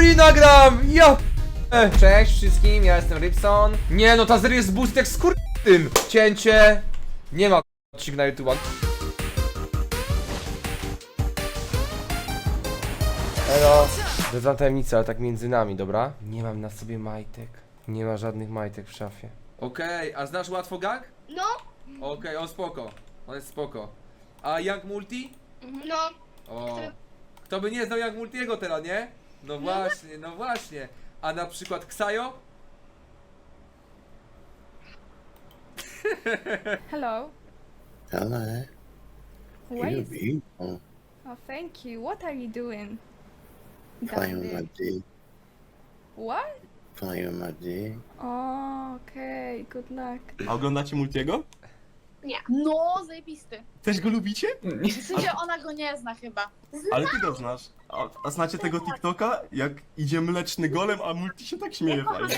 Furina gram! Ja p- Cześć wszystkim, ja jestem Rybson. Nie no, ta seria jest boost jak skór... tym. Cięcie. Nie ma odcinek na YouTube. Elo. Dodam tajemnicę, ale tak między nami, dobra? Nie mam na sobie majtek. Nie ma żadnych majtek w szafie. Okej, a znasz łatwo gang? No, Okej, on spoko. On jest spoko. A Young Multi? no, O. Kto by nie znał Young Multiego teraz, nie? No właśnie, no właśnie. A na przykład Ksajo? Hello. Hello. Where You're is? beautiful. Oh, thank you. What are you doing? Playing with Down my there. dick. What? Playing with my dick. Oh, okay. Good luck. A oglądacie Multiego? No, zajebisty. Też go lubicie? W sensie ona go nie zna chyba. Ale ty go znasz. A, a znacie tego TikToka? Jak idzie mleczny golem, a Multi się tak śmieje fajnie.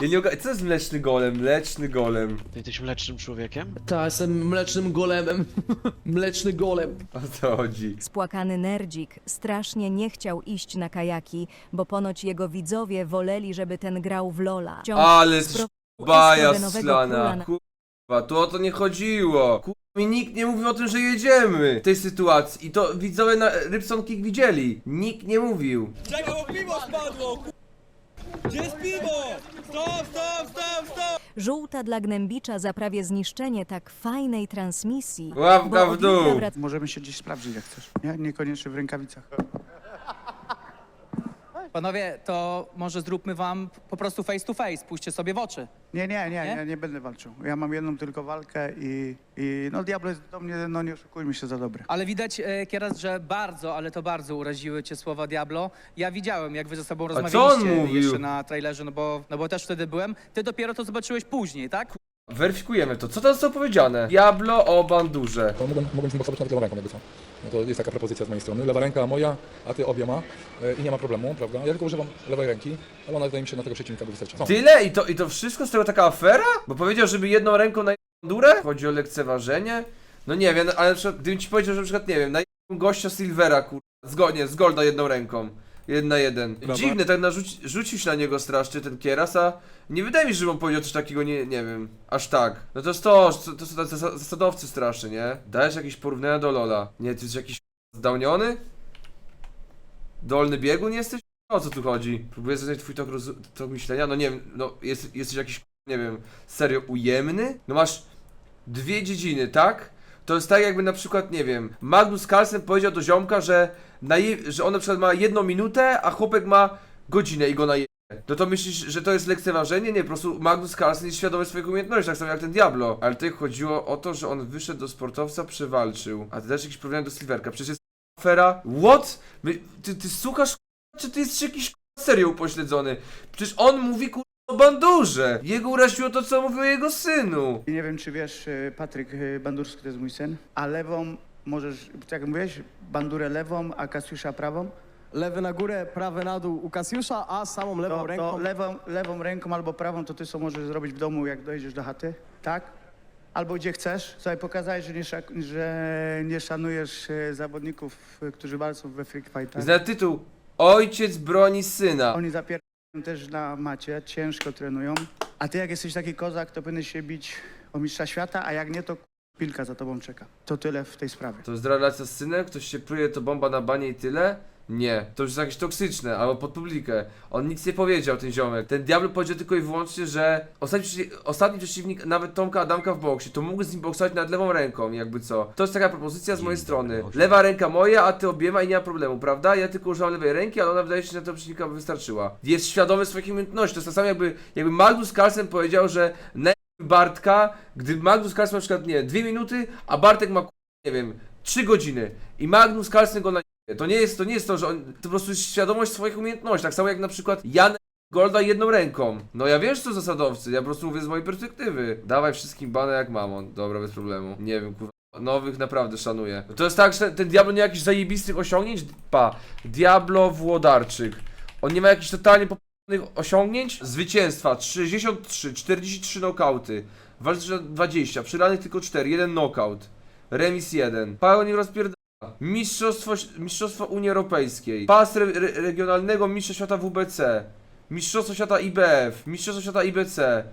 Ja nie oga- Co jest mleczny golem? Mleczny golem. Ty jesteś mlecznym człowiekiem? Tak, jestem mlecznym golemem. Mleczny golem. O co chodzi? Spłakany nerdzik strasznie nie chciał iść na kajaki, bo ponoć jego widzowie woleli, żeby ten grał w Lola. Ale spro- baja króla slana. na- Kurwa, tu o to nie chodziło. Kurwa, mi nikt nie mówił o tym, że jedziemy w tej sytuacji. I to widzowie na Rybson Kick widzieli. Nikt nie mówił. Żółta dla gnębicza za prawie zniszczenie tak fajnej transmisji. Łapka bo w dół. Możemy się gdzieś sprawdzić jak chcesz. Nie? Niekoniecznie w rękawicach. Panowie, to może zróbmy wam po prostu face to face, pójście sobie w oczy. Nie, nie, nie, Nie? nie, nie będę walczył. Ja mam jedną tylko walkę i, i no Diablo jest do mnie, no nie oszukujmy się, za dobry. Ale widać, e, Kieras, że bardzo, ale to bardzo uraziły cię słowa Diablo. Ja widziałem, jak wy ze sobą co on rozmawialiście mówił? jeszcze na trailerze, no bo, no bo też wtedy byłem. Ty dopiero to zobaczyłeś później, tak? Weryfikujemy to. Co tam zostało powiedziane? Diablo o bandurze. To z nim boksować nawet lewą ręką, jakby co. No to jest taka propozycja z mojej strony. Lewa ręka moja, a ty obiema e, i nie ma problemu, prawda? Ja tylko używam lewej ręki, ale ona wydaje mi się na tego przeciwnika by wystarcza. Tyle? I to, I to wszystko z tego taka afera? Bo powiedział, żeby jedną ręką na bandurę? Chodzi o lekceważenie? No nie wiem, ale na przykład, gdybym ci powiedział, że na przykład, nie wiem, na gościa Silvera, kur... Zgodnie, z Golda jedną ręką. Jeden na jeden. Dziwny, tak narzuci, rzucił się na niego strasznie ten kieras, a nie wydaje mi się, że on powiedział coś takiego, nie, nie wiem, aż tak. No to jest to, to, są tacy zasa- zasadowcy strasznie, nie? Dajesz jakieś porównania do Lola. Nie, ty jesteś jakiś zdałniony? Dolny biegun jesteś? O co tu chodzi? Próbuję zrozumieć twój tok, tok myślenia? No nie wiem, no jest, jesteś jakiś, nie wiem, serio ujemny? No masz dwie dziedziny, tak? To jest tak jakby na przykład, nie wiem, Magnus Carlsen powiedział do ziomka, że, że on na przykład ma jedną minutę, a chłopek ma godzinę i go naje. No to myślisz, że to jest lekceważenie? Nie, po prostu Magnus Carlsen jest świadomy swoich umiejętności, tak samo jak ten Diablo. Ale tutaj chodziło o to, że on wyszedł do sportowca, przewalczył. A ty też jakieś porównanie do Silverka. Przecież jest afera. What? My, ty, ty słuchasz, czy ty jesteś jakiś serio upośledzony? Przecież on mówi kur... o bandurze. Jego uraziło to, co mówił o jego synu. I nie wiem, czy wiesz, y, Patryk y, Bandurski to jest mój syn, a lewą możesz, tak jak mówiłeś, bandurę lewą, a Kasiusza prawą. Lewy na górę, prawy na dół u Kasiusza, a samą lewą To, ręką. to lewą, lewą ręką albo prawą to ty co możesz zrobić w domu, jak dojedziesz do chaty, tak? Albo gdzie chcesz. Sobie pokazałeś, że nie, szak- że nie szanujesz e, zawodników, e, którzy walczą we freak fightach. Jest na tytuł Ojciec broni syna. Oni zapierają też na macie, ciężko trenują. A ty jak jesteś taki kozak, to powinieneś się bić o mistrza świata, a jak nie, to pilka za tobą czeka. To tyle w tej sprawie. To jest relacja z synem? Ktoś się pruje, to bomba na banie i tyle? Nie, to już jest jakieś toksyczne, albo pod publikę. On nic nie powiedział, ten ziomek. Ten Diablo powiedział tylko i wyłącznie, że ostatni, ostatni przeciwnik, nawet Tomka Adamka w boksie, to mógł z nim boksować nad lewą ręką, jakby co. To jest taka propozycja z mojej strony. Lewa ręka moja, a ty obiema i nie ma problemu, prawda? Ja tylko używam lewej ręki, ale ona wydaje się, że na tego przeciwnika by wystarczyła. Jest świadomy swoich umiejętności. To jest to samo jakby, jakby Magnus Carlsen powiedział, że na Bartka, gdy Magnus Carlsen na przykład, nie, dwie minuty, a Bartek ma, nie wiem, trzy godziny i Magnus Carlsen go na to nie jest to, nie jest to, że on, to po prostu świadomość swoich umiejętności, tak samo jak na przykład Jan Golda jedną ręką. No ja wiem, że to zasadowcy, ja po prostu mówię z mojej perspektywy. Dawaj wszystkim bana jak mamon. Dobra, bez problemu. Nie wiem, kurwa. Nowych naprawdę szanuję. To jest tak, że ten, ten Diablo nie ma jakichś zajebistych osiągnięć? Pa. Diablo Włodarczyk. On nie ma jakichś totalnie poprawnych osiągnięć? Zwycięstwa 63, 43 nokauty. Walczy 20, przylanych tylko 4, jeden knockout. Remis 1. Paweł nie rozpierd... Mistrzostwo, Mistrzostwo Unii Europejskiej, pas re, re, regionalnego Mistrza Świata WBC, Mistrzostwo Świata IBF, Mistrzostwo Świata IBC,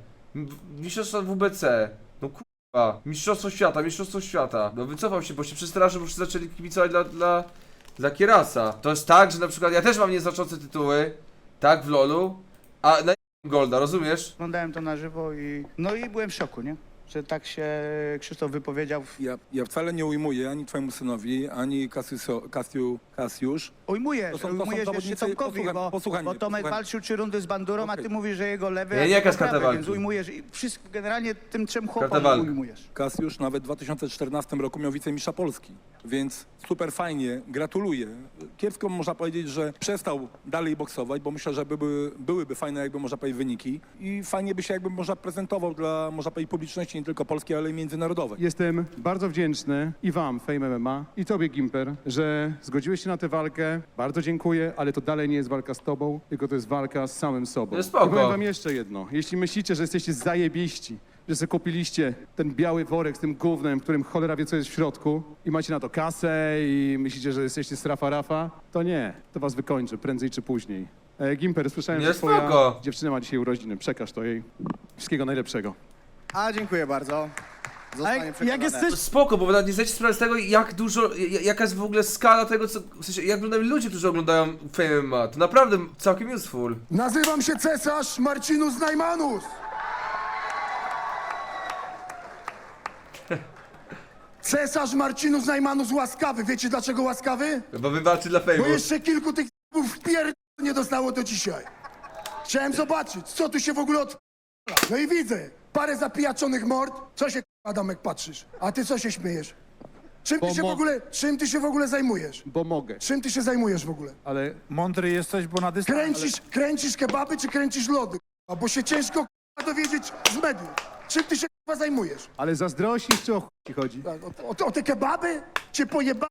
Mistrzostwo WBC, no kurwa, Mistrzostwo Świata, Mistrzostwo Świata. No wycofał się, bo się przestraszył, bo wszyscy zaczęli kibicować dla, dla, dla Kierasa. To jest tak, że na przykład ja też mam nieznaczące tytuły, tak, w LoLu, a na Golda, rozumiesz? Oglądałem to na żywo i... No i byłem w szoku, nie? Że tak się Krzysztof wypowiedział. Ja, ja wcale nie ujmuję ani twojemu synowi, ani Kasiuso, Kasiu, Kasiusz. Ujmujesz, To są- to są zawodnicy- Tomkowi, posłuchaj- bo, posłuchaj bo mnie, Tomek posłuchaj. walczył trzy rundy z Bandurą, a Okej. ty mówisz, że jego lewy... Ja a nie jego prawy. Więc ujmujesz i wszystko, generalnie tym trzem chłopom walki. ujmujesz. Kasiusz nawet w 2014 roku miał wicemistrza Polski, więc super fajnie, gratuluję. Kiepsko można powiedzieć, że przestał dalej boksować, bo myślę, że były, byłyby fajne, jakby można powiedzieć, wyniki i fajnie by się jakby można prezentował dla, można powiedzieć, publiczności nie tylko polskiej, ale i międzynarodowej. Jestem bardzo wdzięczny i wam, Fame MMA, i tobie, Gimper, że zgodziłeś się na tę walkę. Bardzo dziękuję, ale to dalej nie jest walka z tobą, tylko to jest walka z samym sobą. No spoko. I powiem wam jeszcze jedno. Jeśli myślicie, że jesteście zajebiści, że sobie kupiliście ten biały worek z tym gównem, w którym cholera wie, co jest w środku i macie na to kasę i myślicie, że jesteście strafa rafa, to nie. To was wykończy prędzej czy później. E, Gimper, słyszałem, Nie, że twoja spoko. dziewczyna ma dzisiaj urodziny. Przekaż to jej. Wszystkiego najlepszego. A, dziękuję bardzo. Zostanie jak przekonane. jesteś... Spoko, bo nawet nie zdajecie sprawy z tego, jak dużo, j- jaka jest w ogóle skala tego, co, w sensie, jak wyglądają ludzie, którzy oglądają Fame MMA. To naprawdę całkiem useful. Nazywam się cesarz Marcinus Najmanus. Cesarz Marcinus Najmanus łaskawy. Wiecie dlaczego łaskawy? Bo wywalczy dla Bo Fame'u. jeszcze kilku tych w pier... nie dostało do dzisiaj. Chciałem zobaczyć, co tu się w ogóle od... No i widzę parę zapijaczonych mord. Co się Adamek patrzysz? A ty co się śmiejesz? Czym ty Bo się w mo- ogóle, czym ty się w ogóle zajmujesz? Bo mogę, Czym ty się zajmujesz w ogóle? ale Mądry jesteś, bo na dystans... Kręcisz, kręcisz kebaby czy kręcisz lody? k***a? Bo się ciężko k***a, dowiedzieć z mediów. Czym ty się k***a, zajmujesz? Ale zazdrościsz, czy o chuj ci chodzi? Tak, O, o, o te kebaby? Cię pojebało?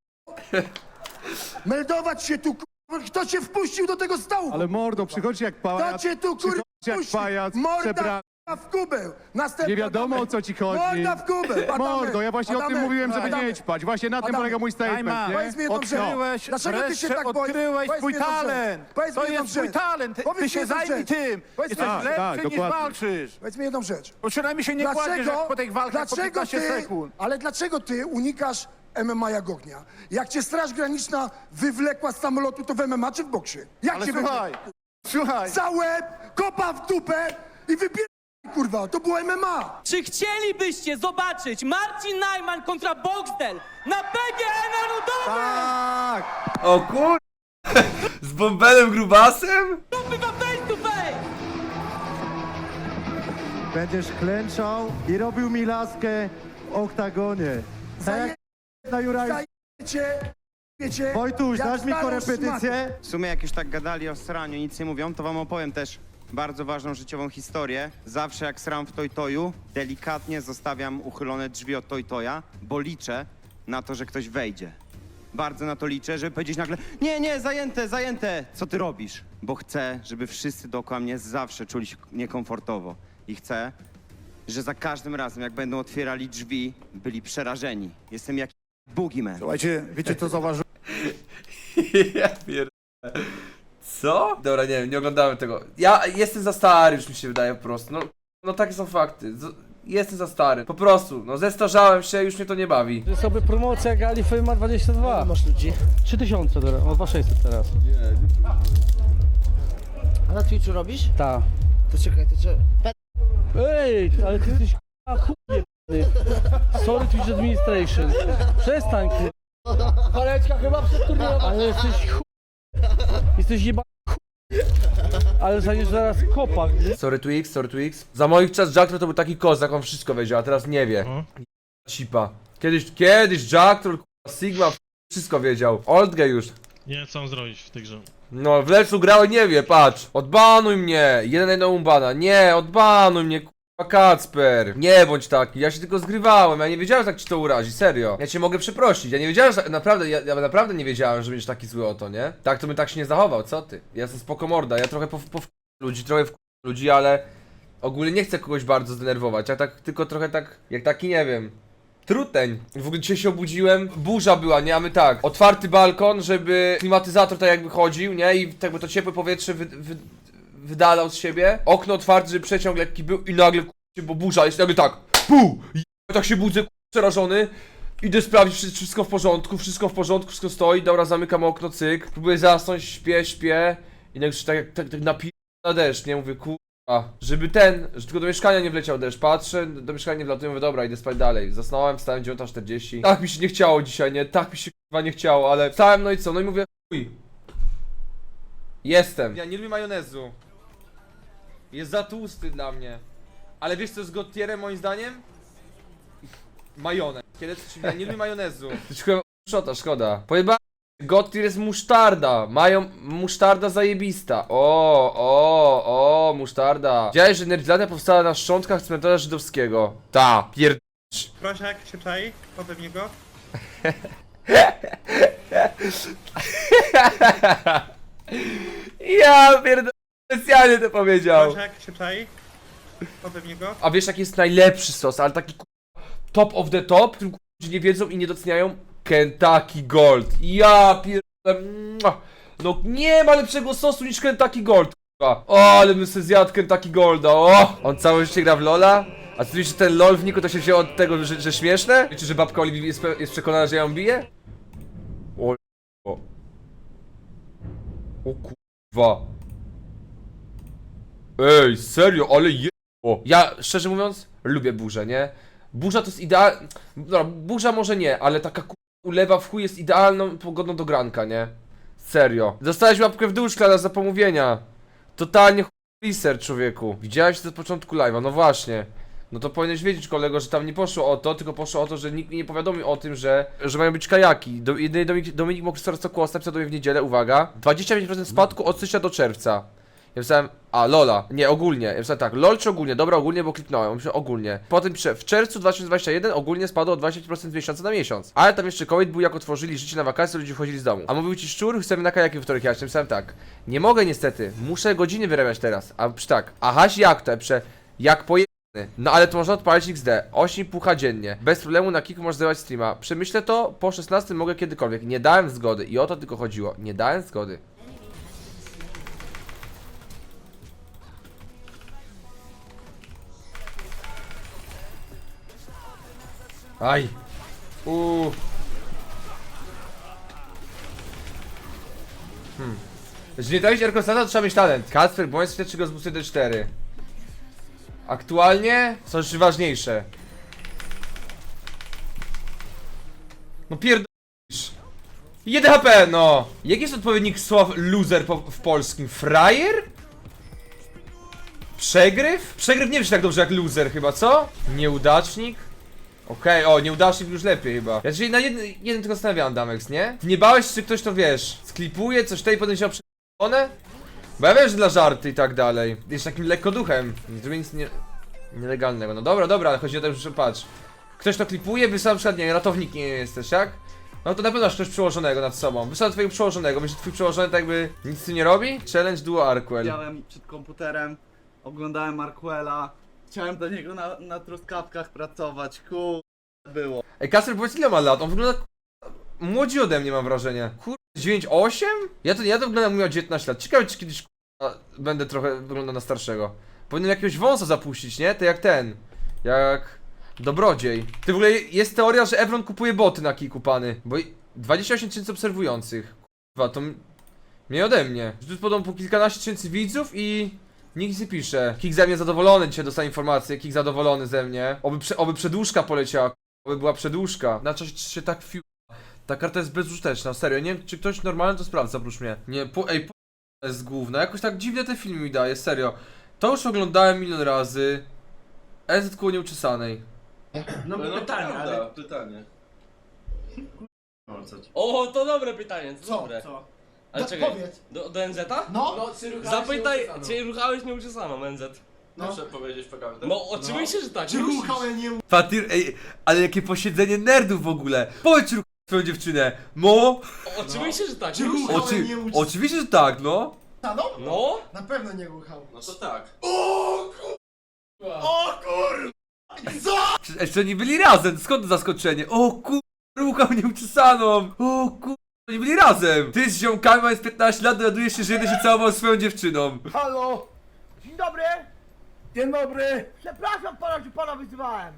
Meldować się tu, k***a. Kto cię wpuścił do tego stołu? Ale mordo, przychodzi jak Kto pajac, cię tu, kurwa, jak pajac, Morda w kubeł. Następny Nie wiadomo o co ci chodzi. Morda w kubeł. Adamy, Mordo, ja właśnie o tym Adamy, mówiłem, żeby Adamy. nie ćpać. Właśnie na tym Adamy. polega mój statement, nie? Powiedz mi jedną rzecz. Odkryłeś, Dlaczego ty się wreszcie tak boisz? odkryłeś Powiedz swój mi jedną rzecz. talent. Powiedz mi To jedną jest twój rzecz. talent. Ty, Powiedz ty mi się jedną zajmij rzecz. tym. Powiedz mi Jesteś Tak, lepszy tak, niż dokładnie. walczysz. Powiedz mi jedną rzecz. Bo przynajmniej się nie kładziesz jak po tych walkach po dlaczego 15 ty, sekund. ale dlaczego ty unikasz MMA jak ognia? Jak cię Straż Graniczna wywlekła z samolotu, to w MMA czy w boksie? Jak Ale cię słuchaj, słuchaj. Za łeb, kopa w dupę i wypier... kurwa, to było MMA! Czy chcielibyście zobaczyć Marcin Najman kontra Boxdel na PGN Narodowym? Tak. O kur... Z Bąbelem Grubasem? Zróbmy to face to face! Będziesz klęczał i robił mi laskę w oktagonie. Zaje... Na Juraj... wiecie... Wojtuś, jak dasz mi starą korepetycję? W sumie jak już tak gadali o sraniu, nic nie mówią, to wam opowiem też bardzo ważną życiową historię. Zawsze jak sram w Toytoju, delikatnie zostawiam uchylone drzwi od Toytoja, bo liczę na to, że ktoś wejdzie. Bardzo na to liczę, żeby powiedzieć nagle nie, nie, zajęte, zajęte, co ty robisz? Bo chcę, żeby wszyscy dookoła mnie zawsze czuli się niekomfortowo. I chcę, że za każdym razem, jak będą otwierali drzwi, byli przerażeni. Jestem jak boogeyman. Słuchajcie, wiecie co zauważyłem? ja pier... Co? Dobra, nie wiem, nie oglądałem tego. Ja jestem za stary, już mi się wydaje po prostu. No, no takie są fakty. Z- Jestem za stary. Po prostu, no zestarzałem się, już mnie to nie bawi. To jest sobie promocja Gali Fame 22. Masz ludzi? 3000 teraz, o 2600 teraz. A na Twitchu robisz? Tak. To czekaj, to czekaj. Ej, ale ty jesteś k***a chuj Sorry Twitch Administration. Przestań kur... Paleczka chyba przeturniejowa. Ale jesteś chuj. Jesteś jeba chuj. Ale zaniesz zaraz kopak. nie? Sorry Twix, sorry Twix. Za moich czas Jack to był taki kozak, on wszystko wiedział, a teraz nie wie. Cipa. Kiedyś, kiedyś Jack to Sigma wszystko wiedział. Oldge już. Nie wiem co mam zrobić w tej grze. No, w leczu grałem, nie wie, patrz. Odbanuj mnie. Jeden na jedną bana. Nie, odbanuj mnie, k***a Kacper. Nie bądź taki, ja się tylko zgrywałem, ja nie wiedziałem, że tak ci to urazi, serio. Ja cię mogę przeprosić, ja nie wiedziałem, że naprawdę, ja, ja naprawdę nie wiedziałem, że będziesz taki zły o to, nie? Tak to bym tak się nie zachował, co ty? Ja jestem spoko morda, ja trochę po ludzi, trochę w ludzi, ale ogólnie nie chcę kogoś bardzo zdenerwować, ja tak tylko trochę tak, jak taki, nie wiem, Truteń. W ogóle dzisiaj się obudziłem, burza była, nie? A my tak, otwarty balkon, żeby klimatyzator tak jakby chodził, nie? I tak by to ciepłe powietrze wy, wy, wydalał z siebie. Okno otwarte, żeby przeciąg lekki był i nagle k***, bo burza jest nagle tak. Pu! Tak się budzę, k***, przerażony. Idę sprawdzić, czy wszystko w porządku, wszystko w porządku, wszystko stoi, dobra, zamykam okno, cyk. Próbuję zasnąć, śpię, śpię. I nagle tak, jak- tak, tak napi... na deszcz, nie? Mówię, kurwa, żeby ten, że tylko do mieszkania nie wleciał deszcz. Patrzę, do mieszkania nie wlatuje, mówię, dobra, idę spać dalej. Zasnąłem, wstałem 9.40. Tak mi się nie chciało dzisiaj, nie? Tak mi się kurwa nie chciało, ale wstałem, no i co? No i mówię, chuj. Jestem. Ja nie lubię majonezu. Jest za tłusty dla mnie. Ale wiesz co jest gotierem moim zdaniem? Majonez. Kiedy coś ja nie lubię majonezu. Chyba szota, szkoda. Pojeba Gottir jest musztarda. Mają musztarda zajebista. O, o, o, musztarda. Wiedziałeś, że Nerdlandia powstała na szczątkach cmentarza żydowskiego? Ta, pierd... Prosiak się czai, potem niego. Ja pierd... Specjalnie to powiedział. Prosiak się czai, niego. A wiesz jaki jest najlepszy sos, ale taki ku- top of the top, którym ku- ludzie nie wiedzą i nie doceniają? Kentucky Gold. Ja pierdolę. mua. No nie ma lepszego sosu niż Kentucky Gold. kurwa. O, ale bym sobie zjadł Kentucky Golda. O! On całe życie gra w Lola? A ty że ten LOL w Niku to się wzięło od tego, że, że śmieszne? Wiecie, że babka Oliwii jest, pe- jest przekonana, że ja ją biję? O, o. O kurwa. Ej, serio, ale je... O, ja szczerze mówiąc, lubię burzę, nie? Burza to jest ideal... Dobra, burza może nie, ale taka ku- ulewa w chuj jest idealną pogodą do granka, nie? Serio. Dostałeś łapkę w dół, szklana za pomówienia. Totalnie chuj człowieku. Widziałeś to od początku live'a, no właśnie. No to powinieneś wiedzieć, kolego, że tam nie poszło o to, tylko poszło o to, że nikt mi nie powiadomił o tym, że, że mają być kajaki. Do, jedyny Dominik, Dominik Mokrystor Kłos napisał do mnie w niedzielę, uwaga, 25% spadku od stycznia do czerwca. Ja pisałem, a Lola, nie, ogólnie. Ja pisałem tak, LOL czy ogólnie? Dobra, ogólnie, bo kliknąłem. Myślę, ogólnie. Potem piszę, w czerwcu 2021 ogólnie spadło o 20% z miesiąca na miesiąc. Ale tam jeszcze COVID był, jak otworzyli życie na wakacje, ludzie wchodzili z domu. A mówił ci szczur, chcemy na kajaki we wtorek jechać. Ja Pisałem tak, nie mogę niestety, muszę godziny wyrabiać teraz. A przy tak, ahaś jak to? Ja piszę, jak poje... No ale to można odpalić XD, 8,5 dziennie. Bez problemu na kiku możesz zdawać streama. Przemyślę to, po 16 mogę kiedykolwiek. Nie dałem zgody i o to tylko chodziło. Nie dałem zgody. Aj. Uuu. Hmm. Jeżeli nie trafić Erkosata, to trzeba mieć talent. Kacper, bądź czy go z busy D4. Aktualnie są rzeczy ważniejsze. No pierdolisz. 1 HP, no! Jaki jest odpowiednik sław loser po, w polskim? Frajer? Przegryw? Przegryw nie brzmi tak dobrze jak loser chyba, co? Nieudacznik? Okej, o, nieudacznik już lepiej chyba. Ja się na jeden, jeden tylko zastanawiałem, Damex, nie? Nie bałeś się, czy ktoś to wiesz, sklipuje, coś tutaj, potem się prze***one? Bo ja wiem, że dla żarty i tak dalej. Jest takim lekko duchem. Nie zrobię nic nie... nielegalnego. No dobra, dobra, chodzi o to, że patrz. Ktoś to klipuje, wysłał na przykład, nie ratownik nie jesteś, jak? No to na pewno ktoś przełożonego nad sobą. Wysłał twojego przełożonego, myślisz, że twój przełożony tak jakby nic tu nie robi? Challenge duo Arquel. Siedziałem przed komputerem, oglądałem Marquela, chciałem do niego na, na truskawkach pracować, kur... było. Ej, Kasper, powiedz ile ma lat? On wygląda młodzi ode mnie, mam wrażenie. Kur... 9-8? Ja to, ja to wyglądam, miał 19 lat. Ciekawe, czy kiedyś będę trochę wyglądał na starszego. Powinien jakiegoś wąsa zapuścić, nie? To jak ten. Jak... Dobrodziej. Ty w ogóle jest teoria, że Evron kupuje boty na kiku, pany. Bo i- 28 tysięcy obserwujących. Kurwa, to... m- Mnie ode mnie. Tu po kilkanaście tysięcy widzów i... Nikt nie pisze. Kik ze mnie zadowolony, dzisiaj dostał informację. Kik zadowolony ze mnie. Oby, prze, oby przedłużka poleciała. Oby była przedłużka. Na coś się tak fiu... Ta karta jest bezużyteczna, serio. Nie wiem, czy ktoś normalny to sprawdza oprócz mnie. Nie, po, ej, po jest główna. Jakoś tak dziwne te filmy mi daje, serio. To już oglądałem milion razy. Koło nieuczesanej. No, pytanie, ale... pytanie. O, to dobre pytanie, to Co? dobre. Co? Ale No, czekaj, powiedz. do, do NZ-a? No, Zapytaj, czy ruchałeś nieuczesaną NZ? no. Muszę powiedzieć prawdę. No oczywiście, że tak. Czy musisz. ruchałem nie Fatir, ej, ale jakie posiedzenie nerdów w ogóle. Powiedz ruch swoją dziewczynę. Mo? Oczywiście, że tak. Czy musisz. Oczy, nie uczy- oczywiście, że tak, no. No? Na pewno nie ruchał. No to tak. O kur... Przecież jeszcze oni byli razem, skąd to zaskoczenie? O kur... Rucha mnie uczesaną! O kur... Oni byli razem! Ty z ziomkami mając 15 lat dowiadujesz się, że jeden się całował z swoją dziewczyną. Halo! Dzień dobry! Dzień dobry! Przepraszam pana, że pana wyzywałem.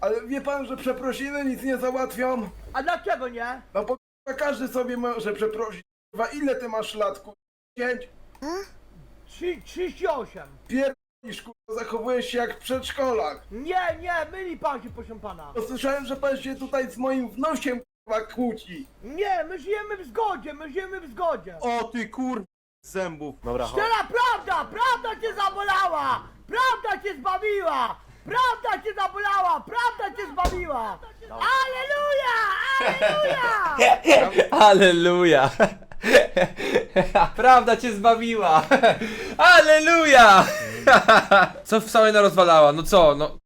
Ale wie pan, że przeprosiny nic nie załatwią? A dlaczego nie? No bo k***a, każdy sobie może przeprosić. Kurwa, ile ty masz lat, kurwa? 10? 38. Pierdolisz, kurwa, zachowujesz się jak przedszkolak. Nie, nie, myli pan się, proszę pana. No słyszałem, że pan się tutaj z moim wnosiem, kurwa, kłóci. Nie, my żyjemy w zgodzie, my żyjemy w zgodzie. O ty kur... zębów. Dobra, Szczera prawda, prawda cię zabolała! Prawda cię zbawiła! Prawda cię zabolała! Prawda cię zbawiła! Aleluja! Aleluja! Aleluja! Prawda cię zbawiła! Aleluja! Co w salonie rozwalała? No co? No.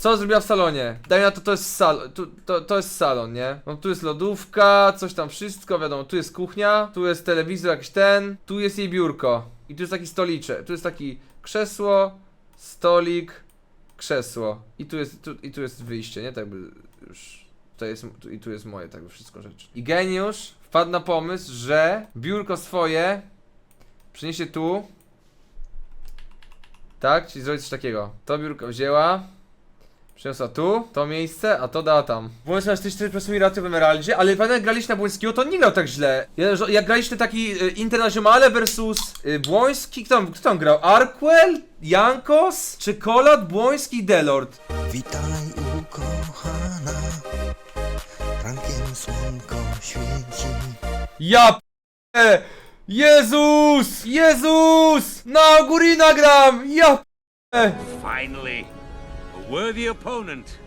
Co zrobiła w salonie? Daj na to, to jest salon. Tu, to, to jest salon, nie? No tu jest lodówka, coś tam wszystko, wiadomo, tu jest kuchnia, tu jest telewizor jakiś ten, tu jest jej biurko. I tu jest taki stoliczek, tu jest taki krzesło, stolik, krzesło. I tu jest, tu, i tu jest wyjście, nie? Tak by już. To jest, tu, I tu jest moje, tak by wszystko rzeczy. I geniusz wpadł na pomysł, że biurko swoje przyniesie tu. Tak? Czyli zrobić coś takiego. To biurko wzięła. Przyniosła tu, to miejsce, a to dała tam. Błąd masz 4% raty w Emeraldzie, ale pamiętam jak graliście na Błońskiego, to on nie grał tak źle. Ja, że- jak graliście taki y, Internazionale versus y, Błoński, kto tam, kto tam grał? Arkwell? Jankos? Czekolad, Błoński, Delord. Witaj ukochana, rankiem słonko świeci. Ja p***e! Jezus! Jezus! Na Ogurina gram! Ja p***e! Finally, worthy opponent.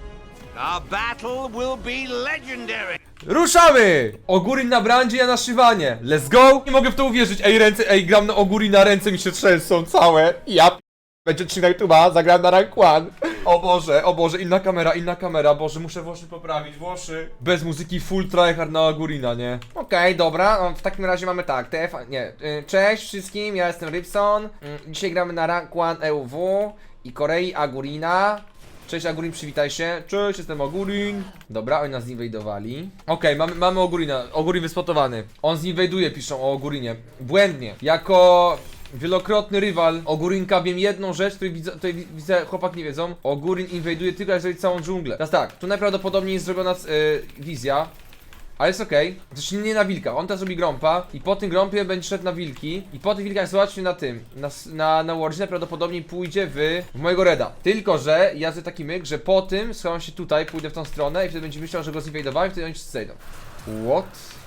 Our battle will be legendary. Ruszamy! Ogurin na brandzie, ja na szywanie. Let's go! Nie mogę w to uwierzyć. Ej, ręce, ej, gram na Ogurina, ręce mi się trzęsą całe. Ja p... Będzie odcinek na YouTube'a, zagram na rank one. O Boże, o Boże, inna kamera, inna kamera. Boże, muszę Włoszy poprawić, Włoszy. Bez muzyki full tryhard na Ogurina, nie? Okej, dobra, no, w takim razie mamy tak, TF, nie. y, Cześć wszystkim, ja jestem Rybson. Mm, Dzisiaj gramy na rank one EUW i Korei Agurina. Cześć Agurin, przywitaj się. Cześć, jestem Agurin. Dobra, oni nas zinwajdowali. Okej, mamy, mamy Ogurina. Ogurin wyspotowany. On zinwajduje, piszą o Ogurinie. Błędnie. Jako wielokrotny rywal Ogurinka wiem jedną rzecz, której widzę, wi- widzę, chłopak nie wiedzą. Ogurin inwajduje tylko zrobić całą dżunglę. Teraz tak, tu najprawdopodobniej jest zrobiona y, wizja. Ale jest okej. Znaczy nie na wilka. On teraz robi grąpa i po tym grąpie będzie szedł na wilki. I po tych wilkach zobaczcie na tym. Na, na, na prawdopodobnie pójdzie w, w mojego reda. Tylko, że ja zrobię taki myk, że po tym schowam się tutaj, pójdę w tą stronę i wtedy będzie myślał, że go zinwajdowałem i wtedy oni się zejdą. What?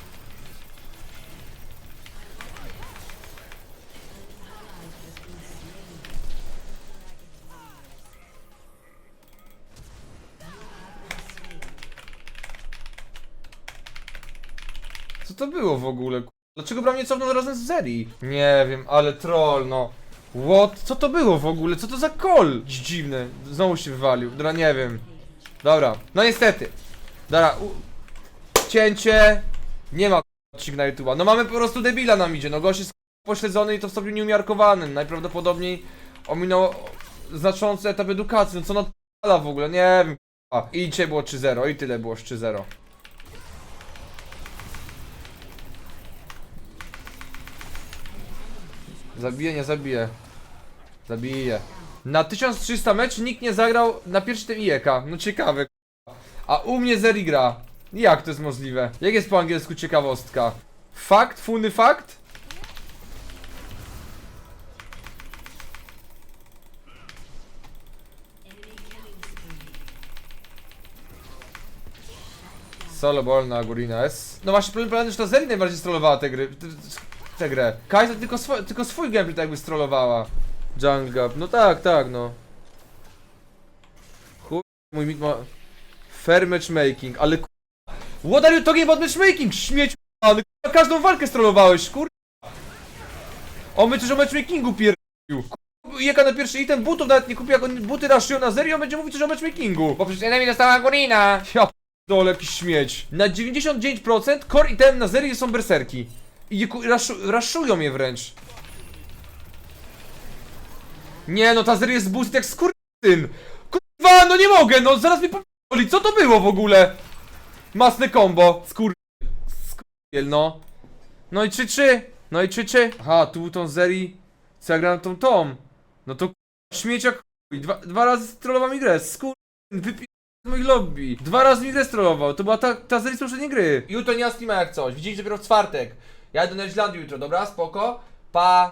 To było w ogóle? Dlaczego bram nie cofnął razem z Zeri? Nie wiem, ale troll, no. What? Co to było w ogóle? Co to za kol? Dziwny. Znowu się wywalił. Dobra, nie wiem. Dobra, no niestety. Dobra, u... cięcie. Nie ma odcinek na YouTube'a. No mamy po prostu debila nam idzie. No gość jest pośledzony i to w stopniu nieumiarkowanym. Najprawdopodobniej ominął znaczący etap edukacji. No co na w ogóle? Nie wiem. A, I dzisiaj było 3-0 i tyle było 3-0. Zabije, nie zabije. Zabije. Na 1300 mecz nikt nie zagrał na pierwszy tym IEK. No ciekawe. k***a. A u mnie Zeri gra. Jak to jest możliwe? Jak jest po angielsku ciekawostka? Fakt? Funy fakt? Solo ball na Gurina S. No właśnie, problem problem, że to Zeri najbardziej strollowała tę gry. Tę grę. Kaiza tylko, swo tylko swój gameplay tak jakby strollowała. Jungle Gap. No tak, tak, no. Chuj, mój mit ma... Fair matchmaking, ale ku... What are you talking about matchmaking? Śmieć ale k***a, każdą walkę strollowałeś, kur... O, my też o matchmakingu pierdolił. Jaka na pierwszy item butów nawet nie kupi, jak on buty raszują na zero, on będzie mówić też o matchmakingu. Bo przecież enemy dostała Gorina. Ja dole jakiś śmieć. Na 99% core item na zero są berserki. I raszu raszują je wręcz. Nie no, ta zero jest boost jak skurczyn. Kur... Kurwa, no nie mogę, no zaraz mi popoli, co to było w ogóle? Masne combo, skur... Skurwiel, no. No i 3-3, no i 3-3. Aha, tu tą Zeri, co ja grałem tą tą. No to k***a, śmiecia chuj, dwa, dwa razy strollował mi grę, skur... Wypi... moich lobby. Dwa razy mi grę strollował, to była ta, ta z poprzedniej gry. Jutro nie ma jak coś, widzicie dopiero w czwartek. Ja jadę na Islandię jutro, dobra? Spoko? Pa!